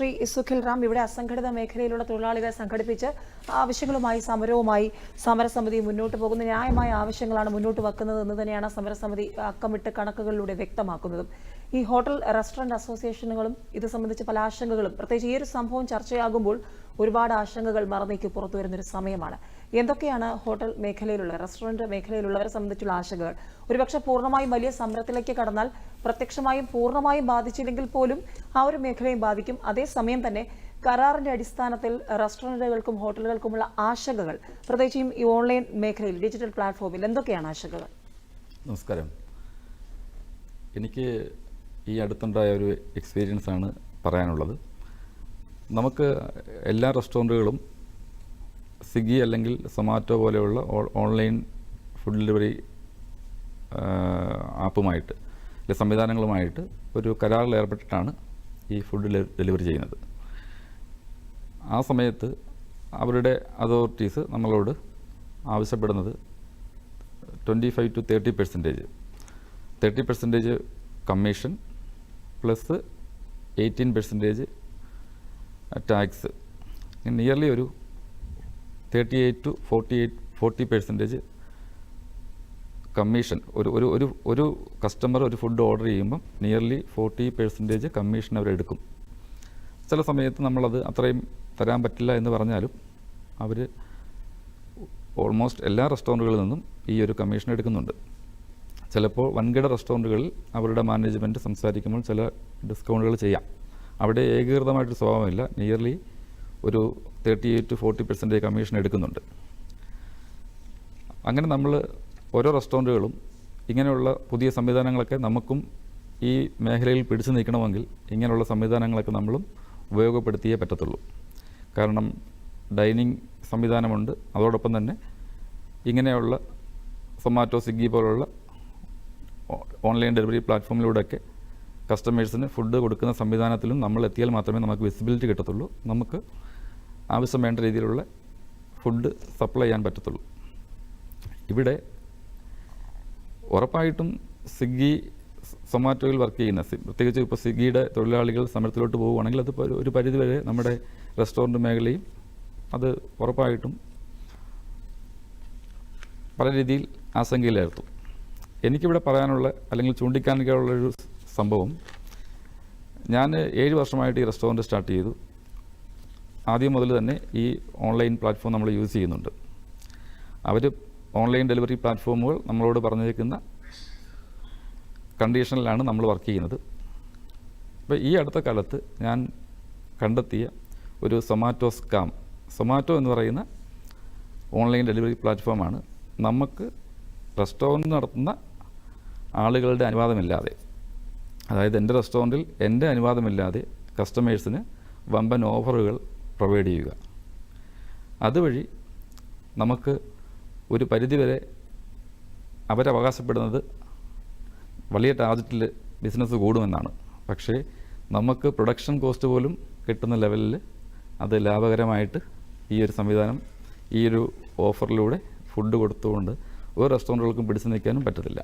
ശ്രീ സുഖിൽ റാം ഇവിടെ അസംഘടിത മേഖലയിലുള്ള തൊഴിലാളികളെ സംഘടിപ്പിച്ച് ആവശ്യങ്ങളുമായി സമരവുമായി സമരസമിതി മുന്നോട്ട് പോകുന്ന. ന്യായമായ ആവശ്യങ്ങളാണ് മുന്നോട്ട് വെക്കുന്നത് എന്ന് തന്നെയാണ് സമരസമിതി അക്കമിട്ട് കണക്കുകളിലൂടെ വ്യക്തമാക്കുന്നതും. ഈ ഹോട്ടൽ റെസ്റ്റോറന്റ് അസോസിയേഷനുകളും ഇത് സംബന്ധിച്ച് പല ആശങ്കകളും. പ്രത്യേകിച്ച് ഈ ഒരു സംഭവം ചർച്ചയാകുമ്പോൾ ഒരുപാട് ആശങ്കകൾ മറന്നേക്ക് പുറത്തു വരുന്നൊരു സമയമാണ്. എന്തൊക്കെയാണ് ഹോട്ടൽ മേഖലയിലുള്ള റെസ്റ്റോറന്റ് മേഖലയിലുള്ളവരെ സംബന്ധിച്ചുള്ള ആശങ്കകൾ? ഒരുപക്ഷെ പൂർണമായും വലിയ സമരത്തിലേക്ക് കടന്നാൽ പ്രത്യക്ഷമായും പൂർണമായും ബാധിച്ചില്ലെങ്കിൽ പോലും ആ ഒരു മേഖലയും ബാധിക്കും. അതേസമയം തന്നെ കരാറിന്റെ അടിസ്ഥാനത്തിൽ റെസ്റ്റോറന്റുകൾക്കും ഹോട്ടലുകൾക്കുമുള്ള ആശങ്കകൾ പ്രത്യേകിച്ചും ഈ ഓൺലൈൻ മേഖലയിൽ ഡിജിറ്റൽ പ്ലാറ്റ്ഫോമിൽ എന്തൊക്കെയാണ് ആശങ്കകൾ? നമസ്കാരം. എനിക്ക് ഈ അടുത്തുണ്ടായ ഒരു എക്സ്പീരിയൻസ് ആണ് പറയാനുള്ളത്. നമുക്ക് എല്ലാ റെസ്റ്റോറന്റുകളും സ്വിഗ്ഗി അല്ലെങ്കിൽ സൊമാറ്റോ പോലെയുള്ള ഓൺലൈൻ ഫുഡ് ഡെലിവറി ആപ്പുമായിട്ട് അല്ലെ സംവിധാനങ്ങളുമായിട്ട് ഒരു കരാറിൽ ഏർപ്പെട്ടിട്ടാണ് ഈ ഫുഡ് ഡെലിവറി ചെയ്യുന്നത്. ആ സമയത്ത് അവരുടെ അതോറിറ്റീസ് നമ്മളോട് ആവശ്യപ്പെടുന്നത് twenty five to thirty percentage. Thirty percentage commission plus eighteen percentage tax. Nearly ഒരു thirty eight to forty eight forty percentage commission ഒരു ഒരു ഒരു ഒരു കസ്റ്റമർ ഒരു ഫുഡ് ഓർഡർ ചെയ്യുമ്പം നിയർലി ഫോർട്ടി പെർസെന്റേജ് കമ്മീഷൻ അവരെടുക്കും ചില സമയത്ത് നമ്മളത് അത്രയും തരാൻ പറ്റില്ല എന്ന് പറഞ്ഞാലും അവർ ഓൾമോസ്റ്റ് എല്ലാ റെസ്റ്റോറന്റുകളിൽ നിന്നും ഈ ഒരു കമ്മീഷൻ എടുക്കുന്നുണ്ട്. ചിലപ്പോൾ വൻകിട റെസ്റ്റോറന്റുകളിൽ അവരുടെ മാനേജ്മെന്റ് സംസാരിക്കുമ്പോൾ ചില ഡിസ്കൗണ്ടുകൾ ചെയ്യാം. അവിടെ ഏകീകൃതമായിട്ട് സ്വഭാവമില്ല. നിയർലി ഒരു thirty eight to forty percentage commission എടുക്കുന്നുണ്ട്. അങ്ങനെ നമ്മൾ ഓരോ റെസ്റ്റോറന്റുകളും ഇങ്ങനെയുള്ള പുതിയ സംവിധാനങ്ങളൊക്കെ നമുക്കും ഈ മേഖലയിൽ പിടിച്ചു നിൽക്കണമെങ്കിൽ ഇങ്ങനെയുള്ള സംവിധാനങ്ങളൊക്കെ നമ്മളും ഉപയോഗപ്പെടുത്തിയേ പറ്റത്തുള്ളൂ. കാരണം ഡൈനിങ് സംവിധാനമുണ്ട്. അതോടൊപ്പം തന്നെ ഇങ്ങനെയുള്ള സൊമാറ്റോ സ്വിഗ്ഗി പോലുള്ള ഓൺലൈൻ ഡെലിവറി പ്ലാറ്റ്ഫോമിലൂടെയൊക്കെ കസ്റ്റമേഴ്സിന് ഫുഡ് കൊടുക്കുന്ന സംവിധാനത്തിലും നമ്മൾ എത്തിയാൽ മാത്രമേ നമുക്ക് വിസിബിലിറ്റി കിട്ടത്തുള്ളൂ. നമുക്ക് ആവശ്യം വേണ്ട രീതിയിലുള്ള ഫുഡ് സപ്ലൈ ചെയ്യാൻ പറ്റത്തുള്ളൂ. ഇവിടെ ഉറപ്പായിട്ടും സ്വിഗ്ഗി സൊമാറ്റോയിൽ വർക്ക് ചെയ്യുന്ന പ്രത്യേകിച്ച് ഇപ്പോൾ സ്വിഗ്ഗിയുടെ തൊഴിലാളികൾ സമരത്തിലോട്ട് പോവുകയാണെങ്കിൽ അത് ഒരു- പരിധിവരെ നമ്മുടെ റെസ്റ്റോറന്റ് മേഖലയും അത് ഉറപ്പായിട്ടും പല രീതിയിൽ ആശങ്കയിലായിരുന്നു. എനിക്കിവിടെ പറയാനുള്ള അല്ലെങ്കിൽ ചൂണ്ടിക്കാണിക്കാനുള്ള ഒരു സംഭവം ഞാൻ ഏഴ് വർഷമായിട്ട് ഈ റെസ്റ്റോറന്റ് സ്റ്റാർട്ട് ചെയ്തു. ആദ്യം മുതൽ തന്നെ ഈ ഓൺലൈൻ പ്ലാറ്റ്ഫോം നമ്മൾ യൂസ് ചെയ്യുന്നുണ്ട്. അവർ ഓൺലൈൻ ഡെലിവറി പ്ലാറ്റ്ഫോമുകൾ നമ്മളോട് പറഞ്ഞിരിക്കുന്ന കണ്ടീഷനിലാണ് നമ്മൾ വർക്ക് ചെയ്യുന്നത്. അപ്പോൾ ഈ അടുത്ത കാലത്ത് ഞാൻ കണ്ടെത്തിയ ഒരു സൊമാറ്റോ സ്കാം സൊമാറ്റോ എന്ന് പറയുന്ന ഓൺലൈൻ ഡെലിവറി പ്ലാറ്റ്ഫോമാണ് നമുക്ക് റെസ്റ്റോറന്റ് നടത്തുന്ന ആളുകളുടെ അനുവാദമില്ലാതെ അതായത് എന്റെ റെസ്റ്റോറന്റിൽ എന്റെ അനുവാദമില്ലാതെ കസ്റ്റമേഴ്സിന് വമ്പൻ ഓഫറുകൾ പ്രൊവൈഡ് ചെയ്യുക. അതുവഴി നമുക്ക് ഒരു പരിധിവരെ അവരവകാശപ്പെടുന്നത് വലിയ ടാർജറ്റിൽ ബിസിനസ് കൂടുമെന്നാണ്. പക്ഷേ നമുക്ക് പ്രൊഡക്ഷൻ കോസ്റ്റ് പോലും കിട്ടുന്ന ലെവലിൽ അത് ലാഭകരമായിട്ട് ഈ ഒരു സംവിധാനം ഈ ഒരു ഓഫറിലൂടെ ഫുഡ് കൊടുത്തുകൊണ്ട് ഒരു റെസ്റ്റോറന്റുകൾക്കും പിടിച്ചു നിൽക്കാനും പറ്റത്തില്ല.